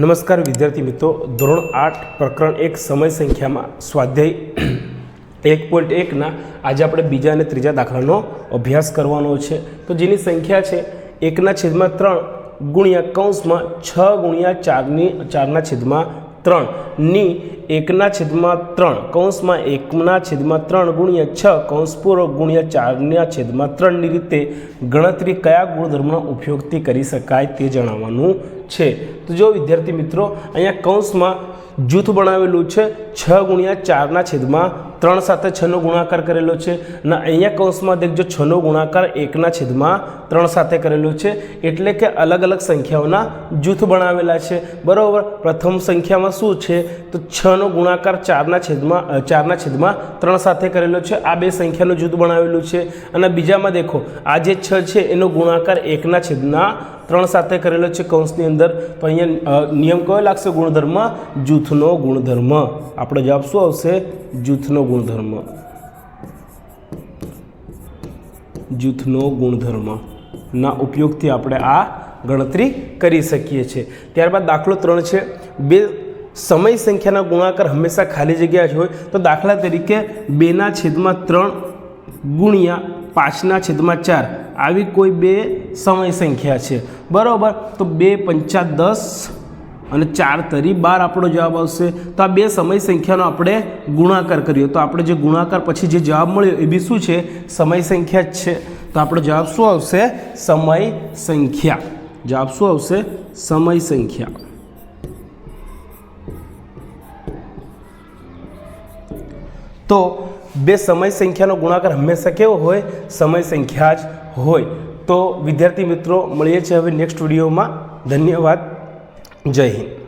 નમસ્કાર વિદ્યાર્થી મિત્રો. ધોરણ આઠ, પ્રકરણ એક, સમય સંખ્યામાં સ્વાધ્યાય એક પોઈન્ટ એકના આજે આપણે બીજા અને ત્રીજા દાખલાનો અભ્યાસ કરવાનો છે. તો જેની સંખ્યા છે એકના છેદમાં ત્રણ ગુણ્યા કૌંસમાં છ ગુણ્યા ચારની, ચારના છેદમાં ત્રણની એકના છેદમાં ત્રણ, કૌંસમાં એકના છેદમાં ત્રણ ગુણ્યા છ, કૌંસ પૂરો ગુણ્યા ચારના છેદમાં ત્રણની રીતે ગણતરી કયા ગુણધર્મનો ઉપયોગથી કરી શકાય તે જણાવવાનું છે. તો જો વિદ્યાર્થી મિત્રો અહીંયા કૌંસમાં જૂથ બનાવેલું છે. છ ગુણ્યા ચારના છેદમાં ત્રણ સાથે છનો ગુણાકાર કરેલો છે. અને અહીંયા કૌંસમાં દેખજો છનો ગુણાકાર એકના છેદમાં ત્રણ સાથે કરેલો છે. એટલે કે અલગ અલગ સંખ્યાઓના જૂથ બનાવેલા છે. બરાબર? પ્રથમ સંખ્યામાં શું છે? તો છનો ગુણાકાર ચારના છેદમાં ચારના છેદમાં ત્રણ સાથે કરેલો છે. આ બે સંખ્યાનું જૂથ બનાવેલું છે. અને બીજામાં દેખો, આ જે છ છે, એનો ગુણાકાર એકના છેદના ત્રણ સાથે કરેલો છે કૌંસની અંદર. તો અહીંયા નિયમ કયો લાગશે? ગુણધર્મ જૂથનો ગુણધર્મ. આપણો જવાબ શું આવશે જૂથનો ગુણધર્મ. જૂથનો ગુણધર્મ. ના ઉપયોગથી આપણે આ ગણતરી કરી શકીએ છીએ. ત્યારબાદ દાખલો ત્રણ છે. બે સમય સંખ્યાના ગુણાકાર હંમેશા ખાલી જગ્યા જ હોય. તો દાખલા તરીકે બેના છેદમાં ત્રણ ગુણ્યા પાંચના છેદમાં ચાર. આવી કોઈ બે સમય સંખ્યા છે. બરાબર? તો બે પંચા દસ અને ચાર તરી બાર આપણો જવાબ આવશે. તો આ બે સમય સંખ્યાનો આપણે ગુણાકાર કર્યો. તો આપણે જે ગુણાકાર પછી જે જવાબ મળ્યો એ બી શું છે? સમય સંખ્યા જ છે. તો આપણો જવાબ શું આવશે? સમય સંખ્યા. જવાબ શું આવશે? સમય સંખ્યા. તો બે સમય સંખ્યાનો ગુણાકાર હંમેશા કેવો હોય? સમય સંખ્યા જ હોય. તો વિદ્યાર્થી મિત્રો, મળીએ છીએ હવે નેક્સ્ટ વિડીયોમાં ધન્યવાદ. જય હિન્દ.